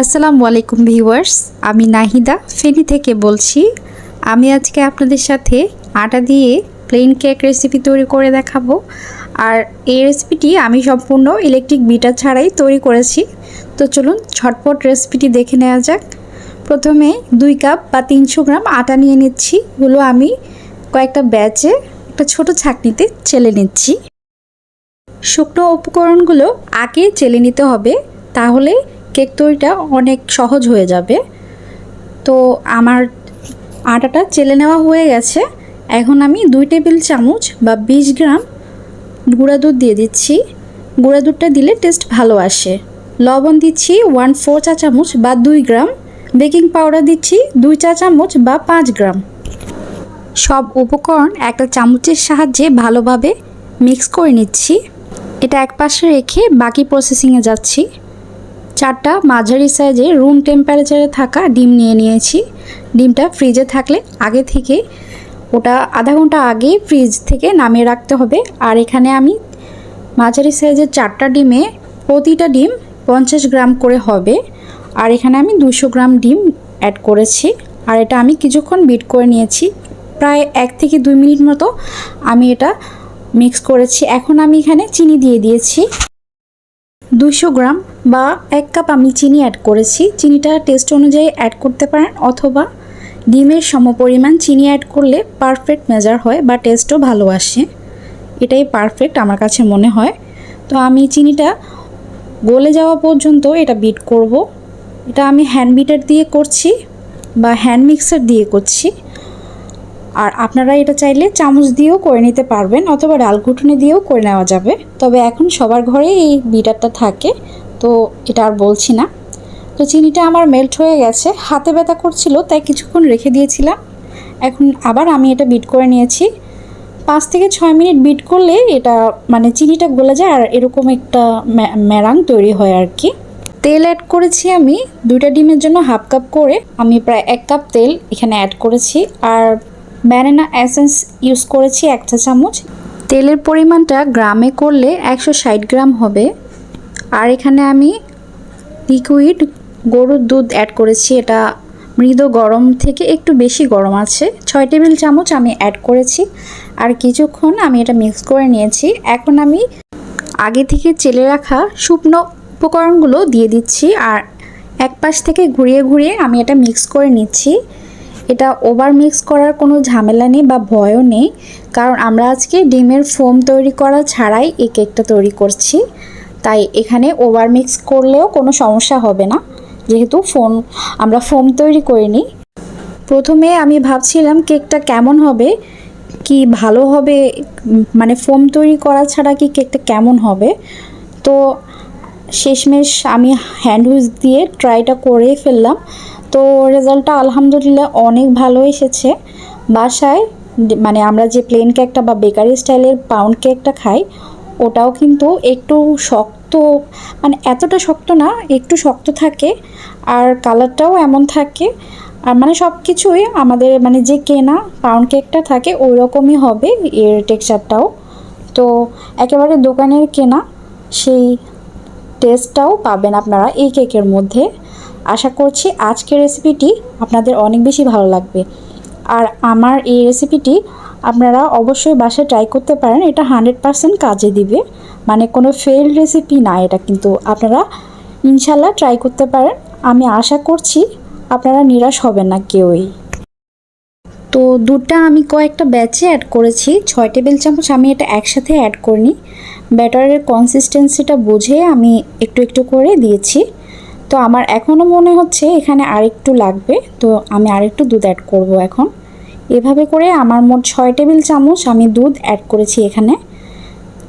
আসসালামু আলাইকুম ভিউয়ার্স, আমি নাহিদা ফেনি থেকে বলছি। আমি আজকে আপনাদের সাথে আটা দিয়ে প্লেন কেক রেসিপি তৈরি করে দেখাবো। আর এই রেসিপিটি আমি সম্পূর্ণ ইলেকট্রিক বিটার ছাড়াই তৈরি করেছি। তো চলুন ঝটপট রেসিপিটি দেখে নেওয়া যাক। প্রথমে দুই কাপ বা তিনশো গ্রাম আটা নিয়ে নিচ্ছি। এগুলো আমি কয়েকটা ব্যাচে একটা ছোট ছাকনিতে চেলে নিচ্ছি। শুকনো উপকরণগুলো আগে চেলে নিতে হবে। তাহলে কেক তৈরিটা অনেক সহজ হয়ে যাবে। তো আমার আটাটা চেলে নেওয়া হয়ে গেছে। এখন আমি দুই টেবিল চামচ বা বিশ গ্রাম গুঁড়া দুধ দিয়ে দিচ্ছি। গুঁড়া দুধটা দিলে টেস্ট ভালো আসে। লবণ দিচ্ছি ওয়ান ফোর চা চামচ বা দুই গ্রাম। বেকিং পাউডার দিচ্ছি দুই চা চামচ বা পাঁচ গ্রাম। সব উপকরণ একটা চামচের সাহায্যে ভালোভাবে মিক্স করে নিচ্ছি। এটা এক পাশে রেখে বাকি প্রসেসিংয়ে যাচ্ছি। চারটা মাঝারি সাইজে রুম টেম্পারেচারে থাকা ডিম নিয়ে নিয়েছি। ডিমটা ফ্রিজে থাকলে আগে থেকে ওটা আধা ঘণ্টা আগে ফ্রিজ থেকে নামিয়ে রাখতে হবে। আর এখানে আমি মাঝারি সাইজের চারটা ডিমে প্রতিটা ডিম পঞ্চাশ গ্রাম করে হবে। আর এখানে আমি দুশো গ্রাম ডিম অ্যাড করেছি। আর এটা আমি কিছুক্ষণ বিট করে নিয়েছি। প্রায় এক থেকে দুই মিনিট মতো আমি এটা মিক্স করেছি। এখন আমি এখানে চিনি দিয়ে দিয়েছি। দুশো গ্রাম বা এক কাপ আমি চিনি অ্যাড করেছি। চিনিটা টেস্ট অনুযায়ী অ্যাড করতে পারেন অথবা ডিমের সমপরিমাণ চিনি অ্যাড করলে পারফেক্ট মেজার হয় বা টেস্টও ভালো আসে। এটাই পারফেক্ট আমার কাছে মনে হয়। তো আমি চিনিটা গলে যাওয়া পর্যন্ত এটা বিট করব। এটা আমি হ্যান্ড বিটার দিয়ে করছি বা হ্যান্ড মিক্সার দিয়ে করছি। আর আপনারা এটা চাইলে চামচ দিয়েও করে নিতে পারবেন অথবা ডাল ঘুটুনি দিয়েও করে নেওয়া যাবে। তবে এখন সবার ঘরে এই বিটারটা থাকে। তো এটা আর বলছি না। তো চিনিটা আমার মেল্ট হয়ে গেছে, হাতে ব্যথা করছিল, তাই কিছুক্ষণ রেখে দিয়েছিলাম। এখন আবার আমি এটা বিট করে নিয়েছি। পাঁচ থেকে ছয় মিনিট বিট করলে এটা মানে চিনিটা গলে যায় আর এরকম একটা ম্যারাং তৈরি হয় আর কি। তেল অ্যাড করেছি আমি, দুইটা ডিমের জন্য হাফ কাপ করে। আমি প্রায় এক কাপ তেল এখানে অ্যাড করেছি আর ব্যানানা অ্যাসেন্স ইউজ করেছি একটা চামচ। তেলের পরিমাণটা গ্রামে করলে একশো ষাট গ্রাম হবে। আর এখানে আমি লিকুইড গরুর দুধ অ্যাড করেছি। এটা মৃদু গরম থেকে একটু বেশি গরম আছে। ছয় টেবিল চামচ আমি অ্যাড করেছি। আর কিছুক্ষণ আমি এটা মিক্স করে নিয়েছি। এখন আমি আগে থেকে চেলে রাখা শুকনো উপকরণগুলো দিয়ে দিচ্ছি। আর এক পাশ থেকে ঘুরিয়ে ঘুরিয়ে আমি এটা মিক্স করে নিচ্ছি। এটা ওভার মিক্স করার কোনো ঝামেলা নেই বা ভয়ও নেই। কারণ আমরা আজকে ডিমের ফোম তৈরি করা ছাড়াই এই কেকটা তৈরি করছি। তাই এখানে ওভার মিক্স করলেও কোনো সমস্যা হবে না। যেহেতু ফোম আমরা ফোম তৈরি করিনি। প্রথমে আমি ভাবছিলাম কেকটা কেমন হবে, কি ভালো হবে মানে ফোম তৈরি করা ছাড়া কি কেকটা কেমন হবে। তো শেষমেশ আমি হ্যান্ড দিয়ে ট্রাইটা করে ফেললাম। তো রেজাল্টটা আলহামদুলিল্লাহ অনেক ভালো এসেছে। বাসায় মানে আমরা যে প্লেন কেকটা বা বেকারি স্টাইলের পাউন্ড কেকটা খাই, ওটাও কিন্তু একটু শক্ত মানে এতটা শক্ত না, একটু শক্ত থাকে আর কালারটাও এমন থাকে। আর মানে সব কিছুই আমাদের মানে যে কেনা পাউন্ড কেকটা থাকে ওই রকমই হবে এর টেক্সচারটাও তো একেবারে দোকানের কেনা, সেই টেস্টটাও পাবেন আপনারা এই কেকের মধ্যে। আশা করছি আজকের রেসিপিটি আপনাদের অনেক বেশি ভালো লাগবে। আর আমার এই রেসিপিটি আপনারা অবশ্যই বাসায় ট্রাই করতে পারেন। এটা হান্ড্রেড পারসেন্ট কাজে দিবে। মানে কোনো ফেল রেসিপি না, এটা কিন্তু আপনারা ইনশাল্লাহ ট্রাই করতে পারেন। আমি আশা করছি আপনারা নিরাশ হবেন না কেউই। তো দুধটা আমি কয়েকটা ব্যাচে অ্যাড করেছি। ছয় টেবিল চামচ আমি এটা একসাথে অ্যাড করিনি। ব্যাটারের কনসিস্টেন্সিটা বুঝে আমি একটু একটু করে দিয়েছি। তো আমার এখনও মনে হচ্ছে এখানে আরেকটু লাগবে। তো আমি আরেকটু দুধ অ্যাড করব এখন। এভাবে করে আমার মোট ছয় টেবিল চামচ আমি দুধ অ্যাড করেছি এখানে।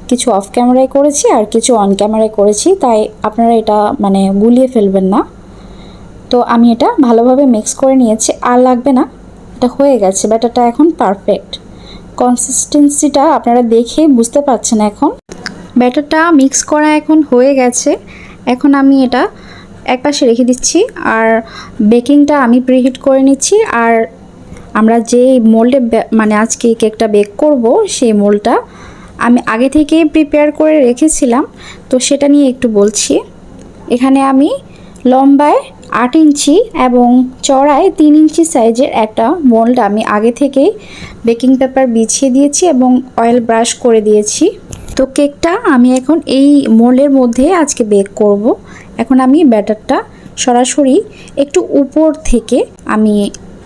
কিছু অফ ক্যামেরায় করেছি আর কিছু অন ক্যামেরায় করেছি, তাই আপনারা এটা মানে গুলিয়ে ফেলবেন না। তো আমি এটা ভালোভাবে মিক্স করে নিয়েছি, আর লাগবে না। এটা হয়ে গেছে, ব্যাটারটা এখন পারফেক্ট কনসিস্টেন্সিটা আপনারা দেখে বুঝতে পারছেন এখন। ব্যাটারটা মিক্স করা এখন হয়ে গেছে। এখন আমি এটা এক পাশে রেখে দিচ্ছি, আর বেকিংটা আমি প্রিহিট করে নিচ্ছি, আর আমরা যে মোল্ডে মানে আজকে কেকটা বেক করব, সেই মোল্ডটা আমি আগে থেকে প্রিপেয়ার করে রেখেছিলাম। তো সেটা নিয়ে একটু বলছি। এখানে আমি লম্বায় আট ইঞ্চি এবং চড়ায় তিন ইঞ্চি সাইজের একটা মোল্ড আমি আগে থেকেই বেকিং পেপার বিছিয়ে দিয়েছি এবং অয়েল ব্রাশ করে দিয়েছি। তো কেকটা আমি এখন এই মোল্ডের মধ্যে আজকে বেক করব। এখন আমি ব্যাটারটা সরাসরি একটু উপর থেকে আমি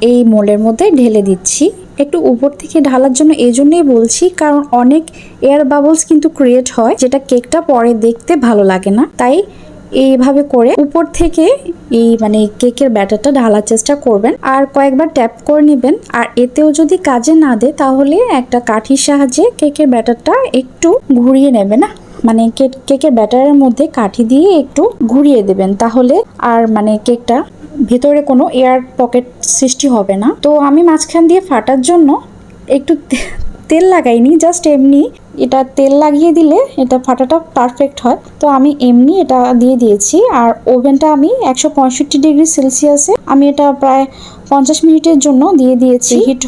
এই মোলের মধ্যে ঢেলে দিচ্ছি। একটু উপর থেকে ঢালার জন্য এই জন্যই বলছি, কারণ অনেক এয়ার বাবলস কিন্তু ক্রিয়েট হয়, যেটা কেকটা পরে দেখতে ভালো লাগে না। তাই এইভাবে করে উপর থেকে এই মানে কেকের ব্যাটারটা ঢালার চেষ্টা করবেন আর কয়েকবার ট্যাপ করে নেবেন। আর এতেও যদি কাজে না দেয়, তাহলে একটা কাঠির সাহায্যে কেকের ব্যাটারটা একটু ঘুরিয়ে নেবে না? মানে কেক- কেকের ব্যাটারের মধ্যে কাঠি দিয়ে একটু ঘুরিয়ে দেবেন, তাহলে আর মানে কেকটা ভেতরে কোনো এয়ার পকেট সৃষ্টি হবে না। তো আমি মাঝখান দিয়ে ফাটার জন্য একটু তেল লাগাইনি জাস্ট এমনি এটা তেল লাগিয়ে দিলে এটা ফাটাটা পারফেক্ট হয়। তো আমি এমনি এটা দিয়ে দিয়েছি আর ওভেনটা আমি একশো পঁয়ষট্টি ডিগ্রি সেলসিয়াসে আমি এটা প্রায় পঞ্চাশ মিনিটের জন্য দিয়ে দিয়েছি হিট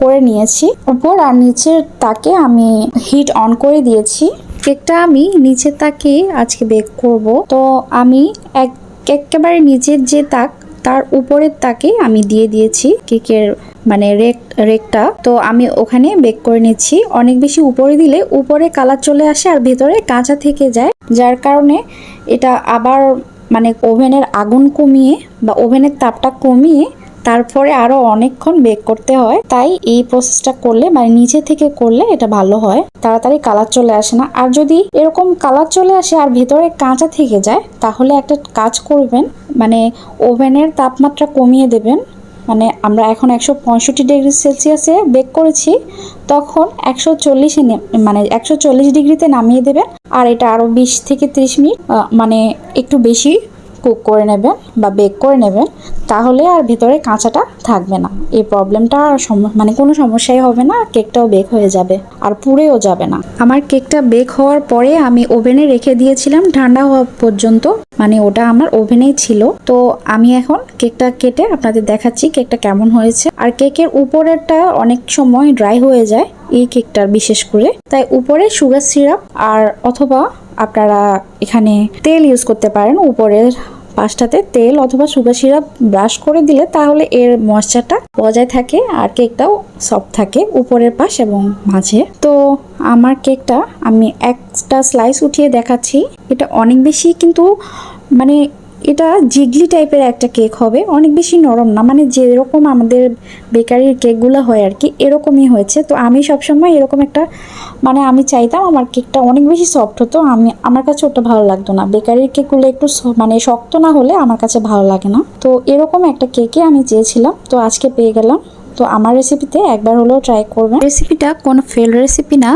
করে নিয়েছি। উপর আর নিচের তাকে আমি হিট অন করে দিয়েছি। কেকটা আমি নিচের তাকে আজকে বেক করব। তো আমি এক, একেবারে নিচের যে তাক তার উপরের তাকে আমি দিয়ে দিয়েছি কেকের মানে রেক, রেকটা। তো আমি ওখানে বেক করে নিচ্ছি। অনেক বেশি উপরে দিলে উপরে কালার চলে আসে আর ভেতরে কাঁচা থেকে যায়। যার কারণে এটা আবার মানে ওভেনের আগুন কমিয়ে বা ওভেনের তাপটা কমিয়ে তারপরে আরও অনেকক্ষণ বেক করতে হয়। তাই এই প্রসেসটা করলে মানে নিচে থেকে করলে এটা ভালো হয়। তাড়াতাড়ি কালার চলে আসে না। আর যদি এরকম কালার চলে আসে আর ভেতরে কাঁচা থেকে যায়, তাহলে একটা কাজ করবেন মানে ওভেনের তাপমাত্রা কমিয়ে দেবেন। মানে আমরা এখন একশো পঁয়ষট্টি ডিগ্রি সেলসিয়াসে বেক করেছি, তখন একশো চল্লিশে মানে একশো চল্লিশ ডিগ্রিতে নামিয়ে দেবেন। আর এটা আরও বিশ থেকে ত্রিশ মিনিট মানে একটু বেশি কুক করে নেবেন বা বেক করে নেবেন তাহলে আর ভেতরে কাঁচাটা থাকবে না। এই প্রবলেমটা মানে কোনো সমস্যাই হবে না কেকটাও বেক হয়ে যাবে আর পুড়েও যাবে না। আমার কেকটা বেক হওয়ার পরে আমি ওভেনে রেখে দিয়েছিলাম, ঠান্ডা হওয়া পর্যন্ত। মানে ওটা আমার ওভেনেই ছিল। তো আমি এখন কেকটা কেটে আপনাদের দেখাচ্ছি কেকটা কেমন হয়েছে। আর কেকের উপরেরটা অনেক সময় ড্রাই হয়ে যায় এই কেকটার বিশেষ করে। তাই উপরে সুগার সিরাপ আর অথবা আপনারা এখানে তেল ইউজ করতে পারেন উপরের পাশটাতে তেল অথবা সুগার সিরাপ ব্রাশ করে দিলে তাহলে এর ময়শ্চারটা বজায় থাকে আর কেকটাও সফট থাকে উপরের পাশ এবং মাঝে। তো আমার কেকটা আমি একটা স্লাইস উঠিয়ে দেখাচ্ছি। এটা অনেক বেশি কিন্তু মানে এটা জিগলি টাইপের একটা কেক হবে। অনেক বেশি নরম না মানে যেরকম আমাদের বেকারির কেকগুলো হয় আর কি, এরকমই হয়েছে। তো আমি সবসময় এরকম একটা মানে আমি চাইতাম আমার কেকটা অনেক বেশি সফট হতো। আমি, আমার কাছে ওটা ভালো লাগতো না। বেকারির কেকগুলো একটু মানে শক্ত না হলে আমার কাছে ভালো লাগে না। তো এরকম একটা কেকে আমি চেয়েছিলাম, তো আজকে পেয়ে গেলাম। তো আমার রেসিপিতে একবার হলেও ট্রাই করবেন। রেসিপিটা কোনো ফেল রেসিপি না।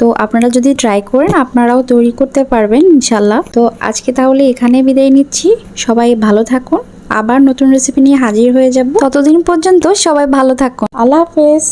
তো আপনারা যদি ট্রাই করেন, আপনারাও তৈরি করতে পারবেন ইনশাল্লাহ তো আজকে তাহলে এখানে বিদায় নিচ্ছি। সবাই ভালো থাকুন। আবার নতুন রেসিপি নিয়ে হাজির হয়ে যাব। ততদিন পর্যন্ত সবাই ভালো থাকুন। আল্লাহ হাফেজ।